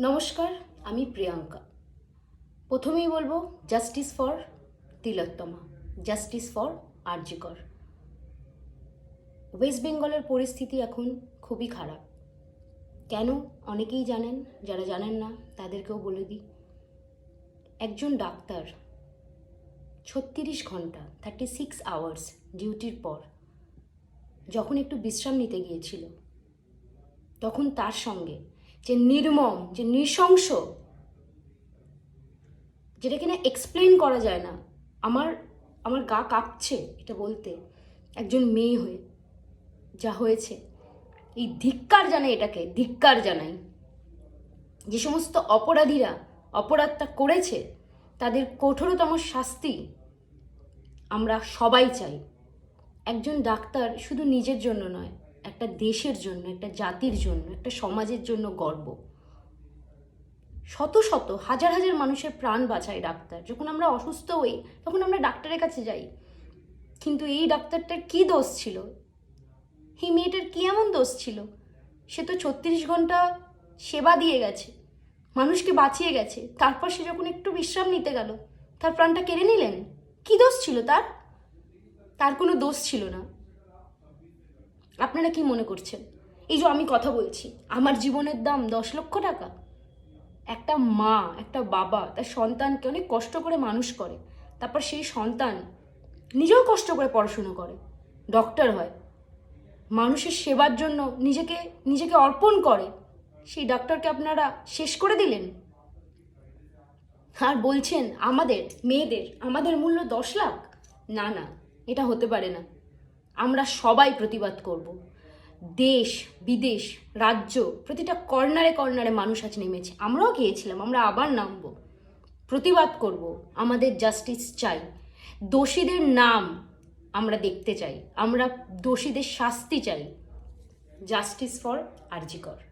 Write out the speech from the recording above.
নমস্কার, আমি প্রিয়াঙ্কা। প্রথমেই বলব justice for Tilottama justice for R G Kar. West বেঙ্গলের পরিস্থিতি এখন খুবই খারাপ। কেন? অনেকেই জানেন, যারা জানেন না, তাদেরকেও বলে দিই। একজন ডাক্তার ছত্রিশ ঘণ্টা থার্টি সিক্স আওয়ার্স ডিউটির পর যখন একটু বিশ্রাম নিতে গিয়েছিল, তখন তার সঙ্গে যে নির্মম, যে নৃশংস, যেটা কিনা এক্সপ্লেন করা যায় না। আমার আমার গা কাঁপছে এটা বলতে। একজন মেয়ে হয়ে যা হয়েছে। এই ধিক্কার জানাই এটাকে, ধিক্কার জানাই। যে সমস্ত অপরাধীরা অপরাধটা করেছে, তাদের কঠোরতম শাস্তি আমরা সবাই চাই। একজন ডাক্তার শুধু নিজের জন্য নয় একটা দেশের জন্য, একটা জাতির জন্য, একটা সমাজের জন্য গর্ব। শত শত, হাজার হাজার মানুষের প্রাণ বাঁচায় ডাক্তার। যখন আমরা অসুস্থ হই, তখন আমরা ডাক্তারের কাছে যাই। কিন্তু এই ডাক্তারটার কি দোষ ছিল? এই মেয়েটার কী এমন দোষ ছিল? সে তো ছত্রিশ ঘণ্টা সেবা দিয়ে গেছে, মানুষকে বাঁচিয়ে গেছে। তারপর সে যখন একটু বিশ্রাম নিতে গেল, তার প্রাণটা কেড়ে নিলেন? কি দোষ ছিল তার? তার কোনো দোষ ছিল না। আপনারা কি মনে করছেন? এই যে আমি কথা বলছি, আমার জীবনের দাম দশ লক্ষ টাকা? একটা মা, একটা বাবা, তার সন্তানকে অনেক কষ্ট করে মানুষ করে। তারপর সেই সন্তান নিজেও কষ্ট করে পড়াশুনো করে। ডক্টর হয়। মানুষের সেবার জন্য নিজেকে নিজেকে অর্পণ করে। সেই ডাক্তারকে আপনারা শেষ করে দিলেন? আর বলছেন, আমাদের, মেয়েদের, আমাদের মূল্য দশ লাখ? না না, এটা হতে পারে না। আমরা সবাই প্রতিবাদ করব। দেশ, বিদেশ, রাজ্য, প্রতিটা কর্নারে কর্নারে মানুষ আজ নেমেছে। আমরাও গিয়েছিলাম, আমরা আবার নামব। প্রতিবাদ করব, আমাদের জাস্টিস চাই। দোষীদের নাম আমরা দেখতে চাই। আমরা দোষীদের শাস্তি চাই। Justice for R G Kar.